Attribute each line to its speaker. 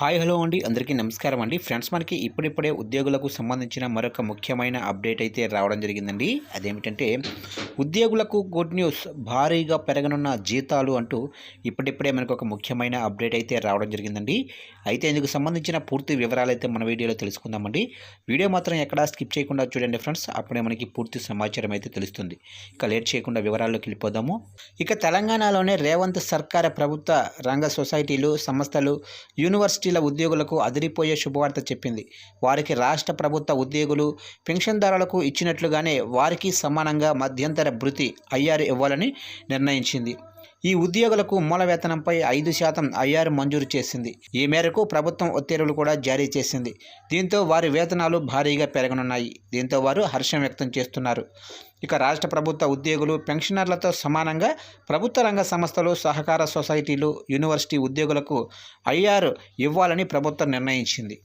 Speaker 1: Hi hello అండి. అందరికీ నమస్కారం అండి. ఫ్రెండ్స్ మనకి ఇప్పుడిప్పుడే ఉద్యోగులకు సంబంధించిన మరొక ముఖ్యమైన అప్డేట్ అయితే రావడం జరిగిందండి. అదేమిటంటే ఉద్యోగులకు గుడ్ న్యూస్ భారీగా పెరగనున్న జీతాలు అంటూ ఇప్పుడిప్పుడే మనకు ఒక ముఖ్యమైన అప్డేట్ అయితే రావడం జరిగిందండి. అయితే ఇందుకు సంబంధించిన పూర్తి వివరాలు అయితే మన వీడియోలో తెలుసుకుందామండి. వీడియో మాత్రం ఎక్కడా స్కిప్ చేయకుండా చూడండి ఫ్రెండ్స్. అప్పుడే మనకి పూర్తి సమాచారం అయితే తెలుస్తుంది. ఇక లేట్ చేయకుండా వివరాల్లోకి వెళ్ళిపోదాము. ఇక తెలంగాణలోనే రేవంత్ సర్కార్ ప్రభుత్వ రంగ సొసైటీలు సంస్థలు యూనివర్సిటీ ఎస్సీల ఉద్యోగులకు అదిరిపోయే శుభవార్త చెప్పింది. వారికి రాష్ట్ర ప్రభుత్వ ఉద్యోగులు పెన్షన్దారులకు ఇచ్చినట్లుగానే వారికి సమానంగా మధ్యంతర భృతి ఐఆర్ ఇవ్వాలని నిర్ణయించింది. ఈ ఉద్యోగులకు మూల వేతనంపై ఐదు శాతం ఐఆర్ మంజూరు చేసింది. ఈ మేరకు ప్రభుత్వం ఉత్తర్వులు కూడా జారీ చేసింది. దీంతో వారి వేతనాలు భారీగా పెరగనున్నాయి. దీంతో వారు హర్షం వ్యక్తం చేస్తున్నారు. ఇక రాష్ట్ర ప్రభుత్వ ఉద్యోగులు పెన్షనర్లతో సమానంగా ప్రభుత్వ రంగ సంస్థలు సహకార సొసైటీలు యూనివర్సిటీ ఉద్యోగులకు ఐఆర్ ఇవ్వాలని ప్రభుత్వం నిర్ణయించింది.